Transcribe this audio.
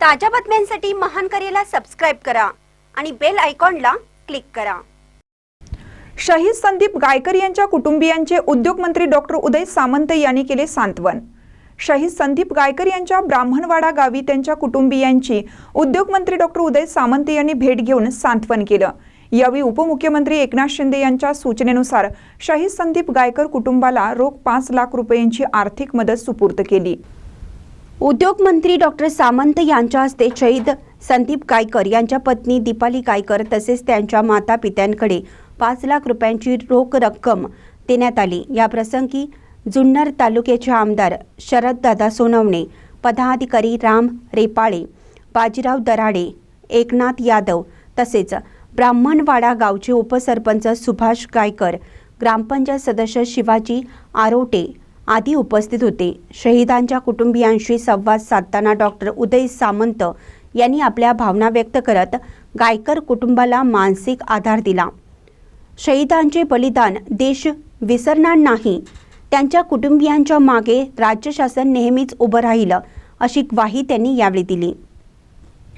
ताज्या बातम्यांसाठी महान करेला सबस्क्राईब करा आणि बेल आयकॉनला क्लिक करा. शहीद संदीप गायकर यांच्या कुटुंबियांचे उद्योगमंत्री डॉक्टर उदय सामंत यांनी केले सांत्वन. शहीद संदीप गायकर यांच्या ब्राह्मणवाडा गावी त्यांच्या कुटुंबियांची उद्योगमंत्री डॉक्टर उदय सामंत यांनी भेट घेऊन सांत्वन केलं. यावेळी उपमुख्यमंत्री एकनाथ शिंदे यांच्या सूचनेनुसार शहीद संदीप गायकर कुटुंबाला रोख पाच लाख रुपयांची आर्थिक मदत सुपूर्द केली. उद्योगमंत्री डॉक्टर सामंत यांच्या हस्ते शहीद संदीप गायकर यांच्या पत्नी दीपाली गायकर तसेच त्यांच्या माता पित्यांकडे पाच लाख रुपयांची रोख रक्कम देण्यात आली. या प्रसंगी जुन्नर तालुक्याचे आमदार शरददादा सोनवणे पदाधिकारी राम रेपाळे बाजीराव दराडे एकनाथ यादव तसेच ब्राह्मणवाडा गावचे उपसरपंच सुभाष गायकर ग्रामपंचायत सदस्य शिवाजी आरोटे आदी उपस्थित होते. शहीदांच्या कुटुंबियांशी संवाद साधताना डॉक्टर उदय सामंत यांनी आपल्या भावना व्यक्त करत गायकर कुटुंबाला मानसिक आधार दिला. शहीदांचे बलिदान देश विसरणार नाही. त्यांच्या कुटुंबियांच्या मागे राज्य शासन नेहमीच उभं राहिलं अशी ग्वाही त्यांनी यावेळी दिली.